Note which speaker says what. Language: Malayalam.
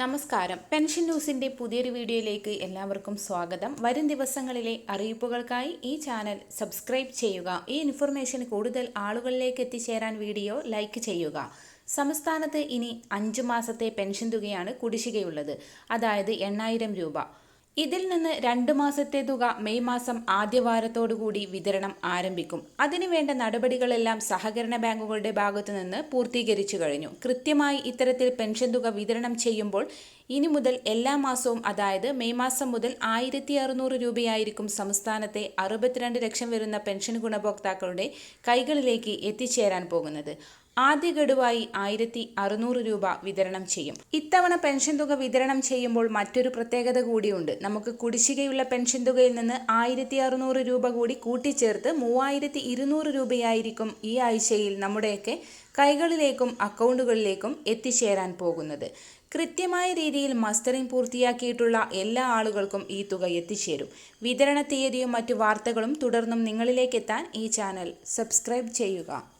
Speaker 1: നമസ്കാരം. പെൻഷൻ ന്യൂസിന്റെ പുതിയൊരു വീഡിയോയിലേക്ക് എല്ലാവർക്കും സ്വാഗതം. വരും ദിവസങ്ങളിലെ അറിയിപ്പുകൾക്കായി ഈ ചാനൽ സബ്സ്ക്രൈബ് ചെയ്യുക. ഈ ഇൻഫർമേഷൻ കൂടുതൽ ആളുകളിലേക്ക് എത്തിച്ചേരാൻ വീഡിയോ ലൈക്ക് ചെയ്യുക. സംസ്ഥാനത്ത് ഇനി അഞ്ച് മാസത്തെ പെൻഷൻ തുകയാണ് കുടിശ്ശികയുള്ളത്. അതായത് എണ്ണായിരം രൂപ. ഇതിൽ നിന്ന് രണ്ട് മാസത്തെ തുക മെയ് മാസം ആദ്യവാരത്തോടുകൂടി വിതരണം ആരംഭിക്കും. അതിനുവേണ്ട നടപടികളെല്ലാം സഹകരണ ബാങ്കുകളുടെ ഭാഗത്തു നിന്ന് പൂർത്തീകരിച്ചു കഴിഞ്ഞു. കൃത്യമായി ഇത്തരത്തിൽ പെൻഷൻ തുക വിതരണം ചെയ്യുമ്പോൾ ഇനി മുതൽ എല്ലാ മാസവും അതായത് മെയ് മാസം മുതൽ ആയിരത്തി അറുന്നൂറ് രൂപയായിരിക്കും സംസ്ഥാനത്തെ അറുപത്തിരണ്ട് ലക്ഷം വരുന്ന പെൻഷൻ ഗുണഭോക്താക്കളുടെ കൈകളിലേക്ക് എത്തിച്ചേരാൻ പോകുന്നത്. ആദ്യ ഗഡുവായി ആയിരത്തി അറുന്നൂറ് രൂപ വിതരണം ചെയ്യും. ഇത്തവണ പെൻഷൻ തുക വിതരണം ചെയ്യുമ്പോൾ മറ്റൊരു പ്രത്യേകത കൂടിയുണ്ട്. നമുക്ക് കുടിശ്ശികയുള്ള പെൻഷൻ തുകയിൽ നിന്ന് ആയിരത്തി അറുന്നൂറ് രൂപ കൂടി കൂട്ടിച്ചേർത്ത് മൂവായിരത്തി ഇരുന്നൂറ് രൂപയായിരിക്കും ഈ ആഴ്ചയിൽ നമ്മുടെയൊക്കെ കൈകളിലേക്കും അക്കൗണ്ടുകളിലേക്കും എത്തിച്ചേരാൻ പോകുന്നത്. കൃത്യമായ രീതിയിൽ മസ്റ്ററിംഗ് പൂർത്തിയാക്കിയിട്ടുള്ള എല്ലാ ആളുകൾക്കും ഈ തുക എത്തിച്ചേരും. വിതരണ തീയതിയും മറ്റു വാർത്തകളും തുടർന്നും നിങ്ങളിലേക്കെത്താൻ ഈ ചാനൽ സബ്സ്ക്രൈബ് ചെയ്യുക.